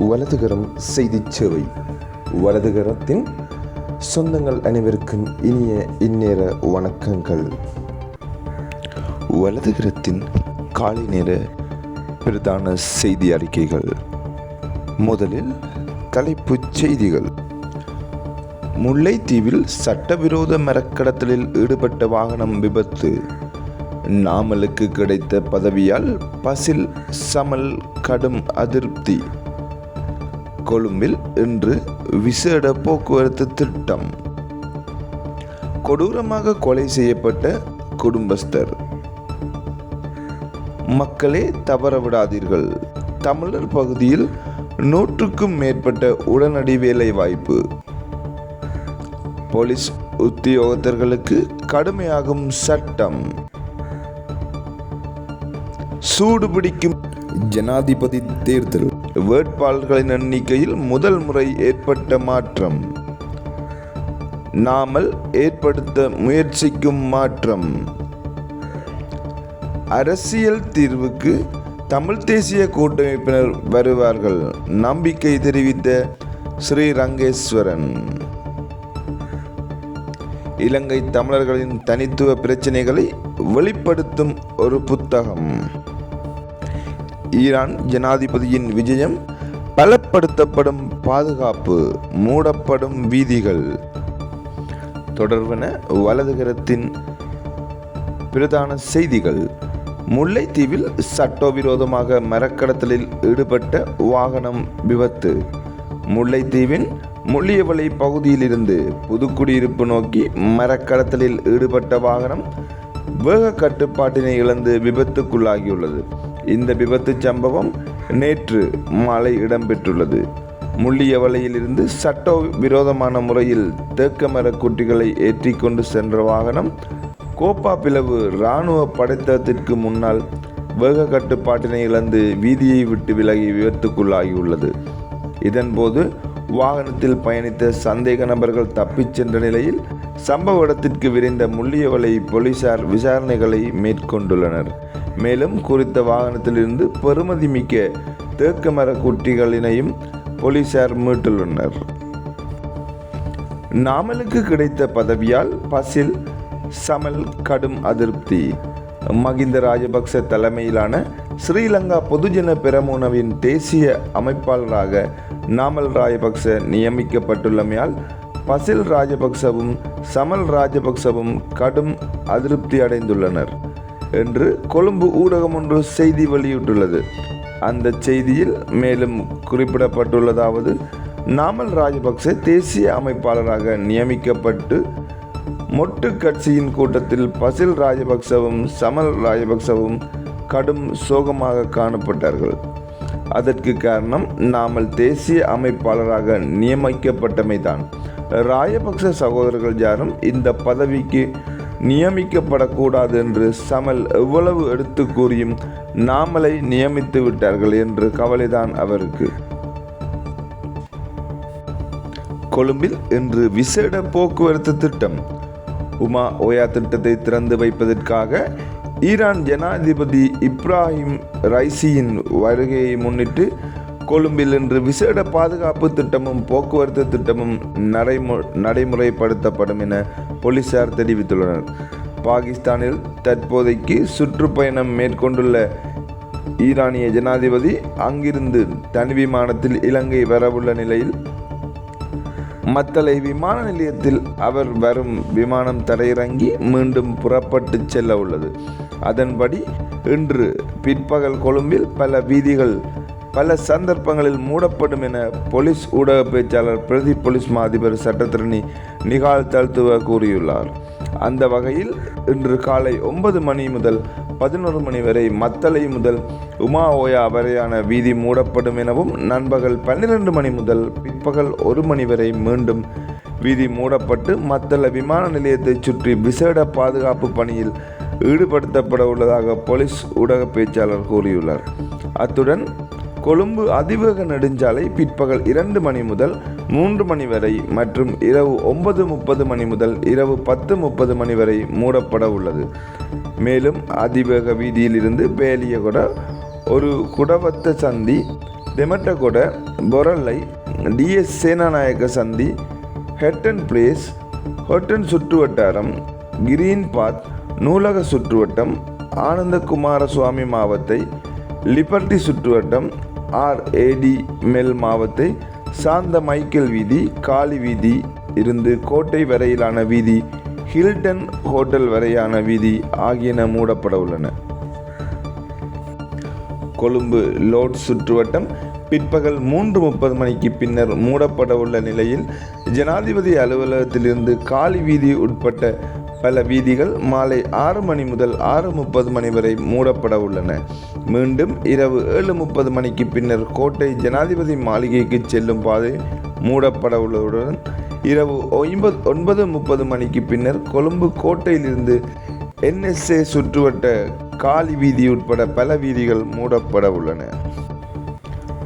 வலதுகரம் செய்திச் சேவை. வலதுகரத்தின் சொந்தங்கள் அனைவருக்கும் இனிய இந்நேர வணக்கங்கள். வலதுகரத்தின் காலை நேர பிரதான செய்தி அறிக்கைகள். முதலில் தலைப்புச் செய்திகள். முல்லைத்தீவில் சட்டவிரோத மரக்கடத்தலில் ஈடுபட்ட வாகனம் விபத்து. நாமலுக்கு கிடைத்த பதவியால் பசில் சமல் கடும் அதிருப்தி. கொழும்பில் இன்று விசேட போக்குவரத்து திட்டம். கொடூரமாக கொலை செய்யப்பட்ட குடும்பஸ்தர். மக்களே தவறவிடாதீர்கள். தமிழர் பகுதியில் நூற்றுக்கும் மேற்பட்ட உடனடி வேலை வாய்ப்பு போலீஸ் உத்தியோகத்தர்களுக்கு கடுமையாகும் சட்டம். சூடுபிடிக்கும் ஜனாதிபதி தேர்தல். வேட்பாளர்களின் எண்ணிக்கையில் முதல் முறை ஏற்பட்ட மாற்றம். நாமல் ஏற்படுத்த முயற்சிக்கும் மாற்றம். அரசியல் தீர்வுக்கு தமிழ் தேசிய கூட்டமைப்பினர் வருவார்கள். நம்பிக்கை தெரிவித்த ஸ்ரீரங்கேஸ்வரன். இலங்கை தமிழர்களின் தனித்துவ பிரச்சினைகளை வெளிப்படுத்தும் ஒரு புத்தகம். ஈரான் ஜனாதிபதியின் விஜயம் பலப்படுத்தப்படும் பாதுகாப்பு மூடப்படும் வீதிகள் தொடர்பன வலதுகரத்தின் பிரதான செய்திகள். முல்லைத்தீவில் சட்டவிரோதமாக மரக்கடத்தலில் ஈடுபட்ட வாகனம் விபத்து. முல்லைத்தீவின் முள்ளியவளை பகுதியிலிருந்து புதுக்குடியிருப்பு நோக்கி மரக்கடத்தலில் ஈடுபட்ட வாகனம் வேக கட்டுப்பாட்டினை இழந்து விபத்துக்குள்ளாகியுள்ளது. இந்த விபத்து சம்பவம் நேற்று மாலை இடம்பெற்றுள்ளது. முள்ளியவலையிலிருந்து சட்ட விரோதமான முறையில் தேக்கமர குட்டிகளை ஏற்றிக்கொண்டு சென்ற வாகனம் கோப்பா பிளவு இராணுவ படைத்தளத்திற்கு முன்னால் வேக கட்டுப்பாட்டினை இழந்து வீதியை விட்டு விலகி விபத்துக்குள்ளாகியுள்ளது. இதன்போது வாகனத்தில் பயணித்த சந்தேக நபர்கள் தப்பிச் சென்ற நிலையில் சம்பவ இடத்திற்கு விரைந்த முள்ளியவளை போலீசார் விசாரணைகளை மேற்கொண்டுள்ளனர். மேலும் குறித்த வாகனத்திலிருந்து பெறுமதி மிக்க தேக்கமர குட்டிகளினையும் போலீசார் மீட்டுள்ளனர். நாமலுக்கு கிடைத்த பதவியால் பசில் சமல் கடும் அதிருப்தி. மகிந்த ராஜபக்ச தலைமையிலான ஸ்ரீலங்கா பொதுஜன பெரமுனவின் தேசிய அமைப்பாளராக நாமல் ராஜபக்ச நியமிக்கப்பட்டுள்ளமையால் பசில் ராஜபக்சவும் சமல் ராஜபக்சவும் கடும் அதிருப்தி அடைந்துள்ளனர் என்று கொழும்பு ஊடகம் ஒன்று செய்தி வெளியிட்டுள்ளது. அந்த செய்தியில் மேலும் குறிப்பிடப்பட்டுள்ளதாவது நாமல் ராஜபக்ச தேசிய அமைப்பாளராக நியமிக்கப்பட்டு மொட்டு கட்சியின் கூட்டத்தில் பசில் ராஜபக்சவும் சமல் ராஜபக்சவும் கடும் சோகமாக காணப்பட்டார்கள். அதற்கு காரணம் நாமல் தேசிய அமைப்பாளராக நியமிக்கப்பட்டமைதான். ராஜபக்ச சகோதரர்கள் யாரும் இந்த பதவிக்கு நியமிக்கப்படக்கூடாது என்று சமல் எவ்வளவு எடுத்து கூறியும் நாமலை நியமித்து விட்டார்கள் என்று கவலைதான் அவருக்கு. கொழும்பில் இன்று விசேட போக்குவரத்து திட்டம். உமா ஓயா திட்டத்தை திறந்து வைப்பதற்காக ஈரான் ஜனாதிபதி இப்ராஹிம் ரைசியின் வருகையை முன்னிட்டு கொழும்பில் இன்று விசேட பாதுகாப்பு திட்டமும் போக்குவரத்து திட்டமும் நடைமு நடைமுறைப்படுத்தப்படும் என போலீசார் தெரிவித்துள்ளனர். பாகிஸ்தானில் தற்போதைக்கு சுற்றுப்பயணம் மேற்கொண்டுள்ள ஈரானிய ஜனாதிபதி அங்கிருந்து தனி விமானத்தில் இலங்கை வரவுள்ள நிலையில் மத்தளை விமான நிலையத்தில் அவர் வரும் விமானம் தரையிறங்கி மீண்டும் புறப்பட்டு செல்ல உள்ளது அதன்படி இன்று பிற்பகல் கொழும்பில் பல வீதிகள் பல சந்தர்ப்பங்களில் மூடப்படும் என போலீஸ் ஊடக பேச்சாளர் பிரதி போலீஸ் மா அதிபர் சட்டத்திரணி நிகால் தழுத்துவ கூறியுள்ளார். அந்த வகையில் இன்று காலை ஒன்பது மணி முதல் பதினோரு மணி வரை மத்தளை முதல் உமா ஓயா வரையான வீதி மூடப்படும் எனவும் நண்பகல் பன்னிரண்டு மணி முதல் பிற்பகல் ஒரு மணி வரை மீண்டும் வீதி மூடப்பட்டு மத்தள விமான நிலையத்தை சுற்றி விசேட பாதுகாப்பு பணியில் ஈடுபடுத்தப்பட உள்ளதாக போலீஸ் ஊடக பேச்சாளர் கூறியுள்ளார். அத்துடன் கொழும்பு அதிவேக நெடுஞ்சாலை பிற்பகல் இரண்டு மணி முதல் மூன்று மணி வரை மற்றும் இரவு ஒன்பது முப்பது மணி முதல் இரவு பத்து முப்பது மணி வரை மூடப்பட உள்ளது. மேலும் அதிவேக வீதியிலிருந்து பேலியகுட ஒரு குடவத்த சந்தி தெமட்டகொட பொரல்லை டிஎஸ் சேனாநாயக்க சந்தி ஹெட்டன் பிளேஸ் ஹொட்டன் சுற்றுவட்டாரம் கிரீன் பாத் நூலக சுற்றுவட்டம் ஆனந்தகுமார சுவாமி மாவத்தை லிபர்டி சுற்றுவட்டம் ஆர் ஏடி மெல் மாவத்தை சாந்த மைக்கேல் வீதி காளி வீதி இருந்து கோட்டை வரையிலான வீதி ஹில்டன் ஹோட்டல் வரையான வீதி ஆகியன மூடப்பட உள்ளன. கொழும்பு லோட் சுற்றுவட்டம் பிற்பகல் மூன்று முப்பது மணிக்கு பின்னர் மூடப்பட உள்ள நிலையில் ஜனாதிபதி அலுவலகத்திலிருந்து காலி வீதி உட்பட்ட பல வீதிகள் மாலை ஆறு மணி முதல் ஆறு முப்பது மணி வரை மூடப்பட உள்ளன. மீண்டும் இரவு ஏழு முப்பது மணிக்கு பின்னர் கோட்டை ஜனாதிபதி மாளிகைக்கு செல்லும் பாதை மூடப்பட உள்ளதுடன் இரவு ஒன்பது ஒன்பது முப்பது மணிக்கு பின்னர் கொழும்பு கோட்டையிலிருந்து என்எஸ்ஏ சுற்றுவட்ட காலி வீதி உட்பட பல வீதிகள் மூடப்பட உள்ளன.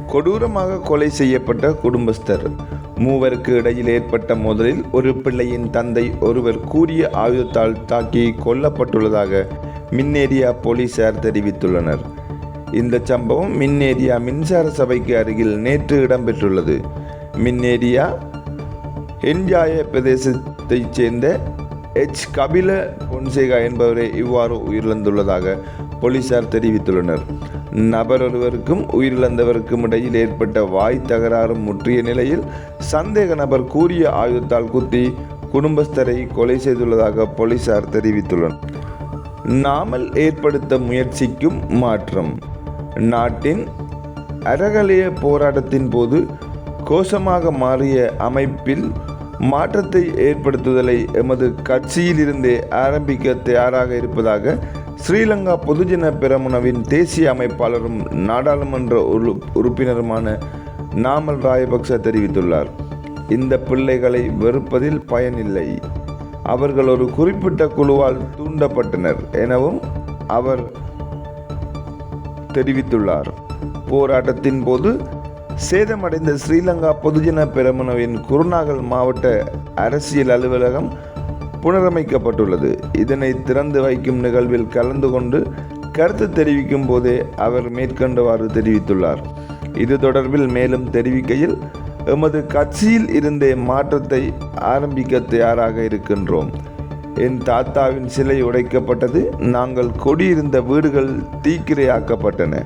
கொடூரமாக கொலை செய்யப்பட்ட குடும்பஸ்தர் மூவருக்கு இடையில் ஏற்பட்ட மோதலில் ஒரு பிள்ளையின் தந்தை ஒருவர் கூறிய ஆயுதத்தால் தாக்கி கொல்லப்பட்டுள்ளதாக மின்னேரியா போலீசார் தெரிவித்துள்ளனர். இந்த சம்பவம் மின்னேரியா மின்சார சபைக்கு அருகில் நேற்று இடம்பெற்றுள்ளது. மின்னேரியா என்ஜாய பிரதேசத்தைச் சேர்ந்த எச். கபில பொன்சேகா என்பவரே இவ்வாறு உயிரிழந்துள்ளதாக போலீசார் தெரிவித்துள்ளனர். நபர் ஒருவருக்கும் உயிரிழந்தவருக்கும் இடையில் ஏற்பட்ட வாய் தகராறு முற்றிய நிலையில் சந்தேக நபர் கூறிய ஆயுதத்தால் குத்தி குடும்பஸ்தரை கொலை செய்துள்ளதாக போலீசார் தெரிவித்துள்ளனர். நாமல் ஏற்படுத்த முயற்சிக்கும் மாற்றம். நாட்டின் அரகலைய போராட்டத்தின் போது கோஷமாக மாறிய அமைப்பில் மாற்றத்தை ஏற்படுத்துதலை எமது கட்சியிலிருந்தே ஆரம்பிக்க தயாராக இருப்பதாக ஸ்ரீலங்கா பொதுஜன பெரமுனவின் தேசிய அமைப்பாளரும் நாடாளுமன்ற உறு- உறுப்பினருமான நாமல் ராயபக்ச தெரிவித்துள்ளார். இந்த பிள்ளைகளை வெறுப்பதில் பயனில்லை. அவர்கள் ஒரு குறிப்பிட்ட குழுவால் தூண்டப்பட்டனர் எனவும் அவர் தெரிவித்துள்ளார். போராட்டத்தின் போது சேதமடைந்த ஸ்ரீலங்கா பொதுஜன பெரமுனவின் குருநாகல் மாவட்ட அரசியல் அலுவலகம் புனரமைக்கப்பட்டுள்ளது. இதனை திறந்து வைக்கும் நிகழ்வில் கலந்து கொண்டு கருத்து தெரிவிக்கும் போதே அவர் மேற்கண்டவாறு தெரிவித்துள்ளார். இது தொடர்பில் மேலும் தெரிவிக்கையில் எமது கட்சியில் இருந்தே மாற்றத்தை ஆரம்பிக்க தயாராக இருக்கின்றோம். என் தாத்தாவின் சிலை உடைக்கப்பட்டது நாங்கள் கொடியிருந்த வீடுகள் தீக்கிரையாக்கப்பட்டன.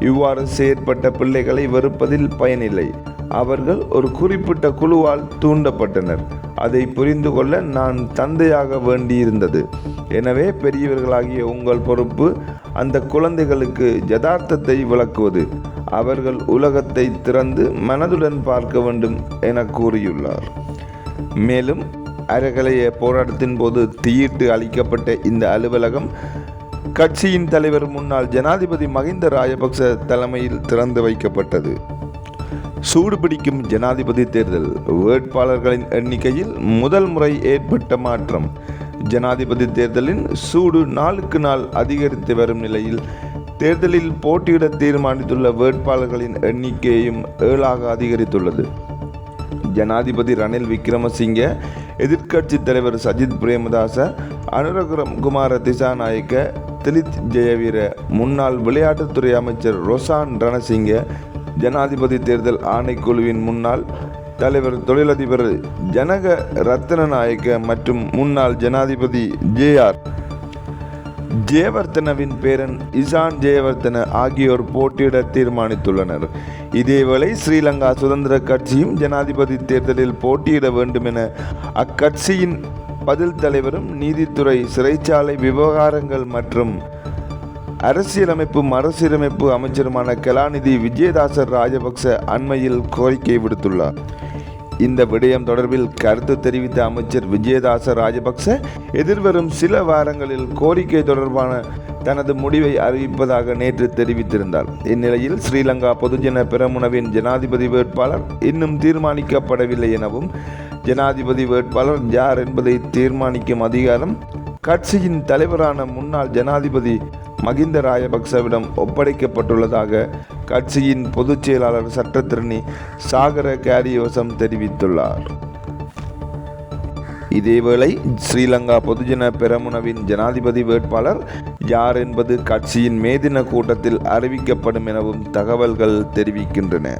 இவ்வாறு செயற்பட்ட பிள்ளைகளை வெறுப்பதில் பயனில்லை. அவர்கள் ஒரு குறிப்பிட்ட குழுவால் தூண்டப்பட்டனர். அதை புரிந்து கொள்ள நான் தந்தையாக வேண்டியிருந்தது. எனவே பெரியவர்களாகிய உங்கள் பொறுப்பு அந்த குழந்தைகளுக்கு யதார்த்தத்தை விளக்குவது. அவர்கள் உலகத்தை திறந்து மனதுடன் பார்க்க வேண்டும் என கூறியுள்ளார். மேலும் அறகலைய போராட்டத்தின் போது தீயிட்டு அளிக்கப்பட்ட இந்த அலுவலகம் கட்சியின் தலைவர் முன்னாள் ஜனாதிபதி மகிந்த ராஜபக்ச தலைமையில் திறந்து வைக்கப்பட்டது. சூடுபிடிக்கும் ஜனாதிபதி தேர்தல். வேட்பாளர்களின் எண்ணிக்கையில் முதல் முறை ஏற்பட்ட மாற்றம். ஜனாதிபதி தேர்தலின் சூடு நாளுக்கு நாள் அதிகரித்து வரும் நிலையில் தேர்தலில் போட்டியிட தீர்மானித்துள்ள வேட்பாளர்களின் எண்ணிக்கையும் ஏழாக அதிகரித்துள்ளது. ஜனாதிபதி ரணில் விக்ரமசிங்க எதிர்க்கட்சி தலைவர் சஜித் பிரேமதாச அனுரகுரம் குமார திசாநாயக்க திலித் ஜெயவீர முன்னாள் விளையாட்டுத்துறை அமைச்சர் ரொசான் ரணசிங்க ஜனாதிபதி தேர்தல் ஆணைக்குழுவின் முன்னாள் தலைவர் தொழிலதிபர் ஜனக ரத்னநாயக்க மற்றும் முன்னாள் ஜனாதிபதி ஜே ஆர் ஜெயவர்த்தனவின் பேரன் இசான் ஜெயவர்த்தன ஆகியோர் போட்டியிட தீர்மானித்துள்ளனர். இதேவேளை ஸ்ரீலங்கா சுதந்திர கட்சியும் ஜனாதிபதி தேர்தலில் போட்டியிட வேண்டும் என அக்கட்சியின் பதில் தலைவரும் நீதித்துறை சிறைச்சாலை விவகாரங்கள் மற்றும் அரசியலமைப்பு மறுசீரமைப்பு அமைச்சருமான கலாநிதி விஜயதாசர் ராஜபக்ச அண்மையில் கோரிக்கை விடுத்துள்ளார். இந்த விடயம் தொடர்பில் கருத்து தெரிவித்த அமைச்சர் விஜயதாச ராஜபக்ச எதிர்வரும் சில வாரங்களில் கோரிக்கை தொடர்பான தனது முடிவை அறிவிப்பதாக நேற்று தெரிவித்திருந்தார். இந்நிலையில் ஸ்ரீலங்கா பொதுஜன பெரமுனவின் ஜனாதிபதி வேட்பாளர் இன்னும் தீர்மானிக்கப்படவில்லை எனவும் ஜனாதிபதி வேட்பாளர் யார் என்பதை தீர்மானிக்கும் அதிகாரம் கட்சியின் தலைவரான முன்னாள் ஜனாதிபதி மகிந்த ராஜபக்சவிடம் ஒப்படைக்கப்பட்டுள்ளதாக கட்சியின் பொதுச் செயலாளர் சட்டத்திரணி சாகர கேரியோசம் தெரிவித்துள்ளார். இதேவேளை ஸ்ரீலங்கா பொதுஜன பெரமுனவின் ஜனாதிபதி வேட்பாளர் யார் என்பது கட்சியின் மேதின கூட்டத்தில் அறிவிக்கப்படும் எனவும் தகவல்கள் தெரிவிக்கின்றன.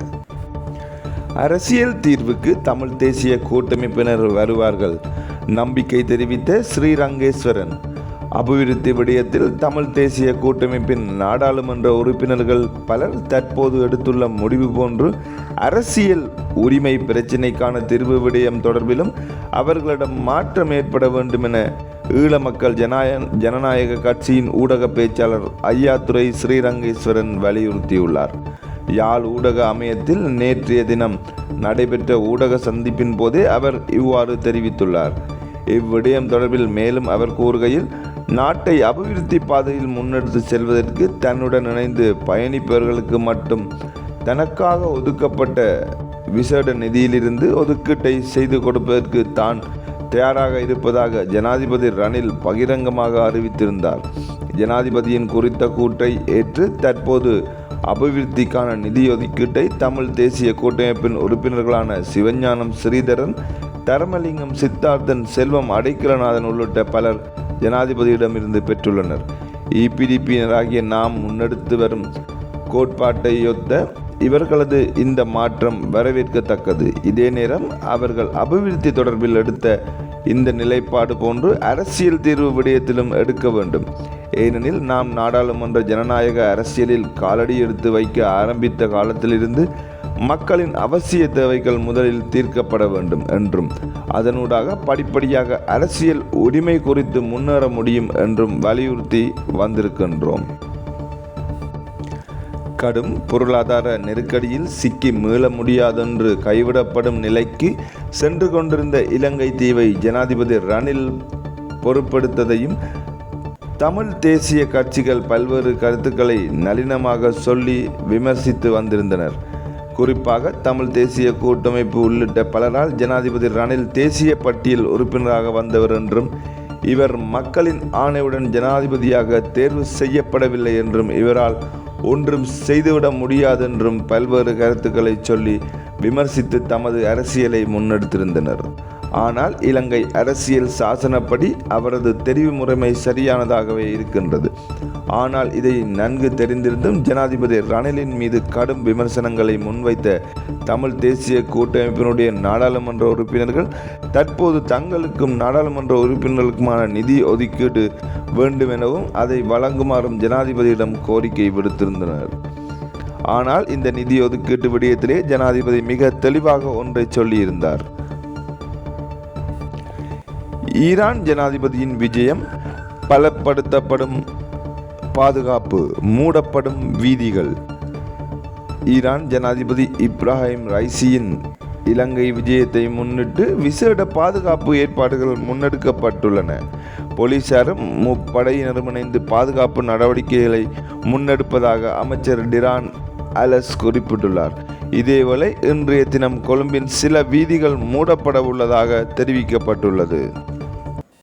அரசியல் தீர்வுக்கு தமிழ் தேசிய கூட்டமைப்பினர் வருவார்கள். நம்பிக்கை தெரிவித்த ஸ்ரீரங்கேஸ்வரன் அபிவிருத்தி விடயத்தில் தமிழ் தேசிய கூட்டமைப்பின் நாடாளுமன்ற உறுப்பினர்கள் பலர் தற்போது எடுத்துள்ள முடிவு போன்று அரசியல் உரிமை பிரச்சினைக்கான தீர்வு விடயம் தொடர்பிலும் அவர்களிடம் மாற்றம் ஏற்பட வேண்டும் என ஈழ மக்கள் ஜனாய ஜனநாயக கட்சியின் ஊடக பேச்சாளர் ஐயாத்துறை ஸ்ரீரங்கேஸ்வரன் வலியுறுத்தியுள்ளார். யாழ் ஊடக அமையத்தில் நேற்றைய தினம் நடைபெற்ற ஊடக சந்திப்பின் போதே அவர் இவ்வாறு தெரிவித்துள்ளார். இவ்விடயம் தொடர்பில் மேலும் அவர் கூறுகையில் நாட்டை அபிவிருத்தி பாதையில் முன்னெடுத்து செல்வதற்கு தன்னுடன் இணைந்து பயணிப்பவர்களுக்கு மட்டும் தனக்காக ஒதுக்கப்பட்ட விசேட நிதியிலிருந்து ஒதுக்கீட்டை செய்து கொடுப்பதற்கு தான் தயாராக இருப்பதாக ஜனாதிபதி ரணில் பகிரங்கமாக அறிவித்திருந்தார். ஜனாதிபதியின் குறித்த கூற்றை ஏற்று தற்போது அபிவிருத்திக்கான நிதி ஒதுக்கீட்டை தமிழ் தேசிய கூட்டமைப்பின் உறுப்பினர்களான சிவஞானம் ஸ்ரீதரன் தர்மலிங்கம் சித்தார்த்தன் செல்வம் அடைக்கலநாதன் உள்ளிட்ட பலர் ஜனாதிபதியிடமிருந்து பெற்றுள்ளனர். இபிடிபியினராகிய நாம் முன்னெடுத்து வரும் கோட்பாட்டையொத்த இவர்களது இந்த மாற்றம் வரவேற்கத்தக்கது. இதே நேரம் அவர்கள் அபிவிருத்தி தொடர்பில் எடுத்த இந்த நிலைப்பாடு போன்று அரசியல் தீர்வு விடயத்திலும் எடுக்க வேண்டும். ஏனெனில் நாம் நாடாளுமன்ற ஜனநாயக அரசியலில் காலடி எடுத்து வைக்க ஆரம்பித்த காலத்திலிருந்து மக்களின் அவசிய தேவைகள் முதலில் தீர்க்கப்பட வேண்டும் என்றும் அதனூடாக படிப்படியாக அரசியல் உரிமை குறித்து முன்னேற முடியும் என்றும் வலியுறுத்தி வந்திருக்கின்றோம். கடும் பொருளாதார நெருக்கடியில் சிக்கி மீள முடியாதென்று கைவிடப்படும் நிலைக்கு சென்று கொண்டிருந்த இலங்கை தீவை ஜனாதிபதி ரணில் பொறுப்படுத்ததையும் தமிழ் தேசிய கட்சிகள் பல்வேறு கருத்துக்களை நளினமாக சொல்லி விமர்சித்து வந்திருந்தனர். குறிப்பாக தமிழ் தேசிய கூட்டமைப்பு உள்ளிட்ட பலரால் ஜனாதிபதி ரணில் தேசிய பட்டியல் உறுப்பினராக வந்தவர் என்றும் இவர் மக்களின் ஆணையுடன் ஜனாதிபதியாக தேர்வு செய்யப்படவில்லை என்றும் இவரால் ஒன்றும் செய்துவிட முடியாதென்றும் பல்வேறு கருத்துக்களை சொல்லி விமர்சித்து தமது அரசியலை முன்னெடுத்திருந்தனர். ஆனால் இலங்கை அரசியல் சாசனப்படி அவரது தெரிவு முறைமை சரியானதாகவே இருக்கின்றது. ஆனால் இதை நன்கு தெரிந்திருந்தும் ஜனாதிபதி ரணிலின் மீது கடும் விமர்சனங்களை முன்வைத்த தமிழ் தேசிய கூட்டமைப்பினுடைய நாடாளுமன்ற உறுப்பினர்கள் தற்போது தங்களுக்கும் நாடாளுமன்ற உறுப்பினர்களுக்குமான நிதி ஒதுக்கீடு வேண்டும் எனவும் அதை வழங்குமாறும் ஜனாதிபதியிடம் கோரிக்கை விடுத்திருந்தனர். ஆனால் இந்த நிதி ஒதுக்கீட்டு விடயத்திலே ஜனாதிபதி மிக தெளிவாக ஒன்றை சொல்லியிருந்தார். ஈரான் ஜனாதிபதியின் விஜயம் பலப்படுத்தப்படும் பாதுகாப்பு மூடப்படும் வீதிகள். ஈரான் ஜனாதிபதி இப்ராஹிம் ரைசியின் இலங்கை விஜயத்தை முன்னிட்டு விசேட பாதுகாப்பு ஏற்பாடுகள் முன்னெடுக்கப்பட்டுள்ளன. போலீசாரும் முப்படையினரும் இணைந்து பாதுகாப்பு நடவடிக்கைகளை முன்னெடுப்பதாக அமைச்சர் டிரான் அலஸ் குறிப்பிட்டுள்ளார். இதேவேளை இன்றைய தினம் கொழும்பின் சில வீதிகள் மூடப்பட உள்ளதாக தெரிவிக்கப்பட்டுள்ளது.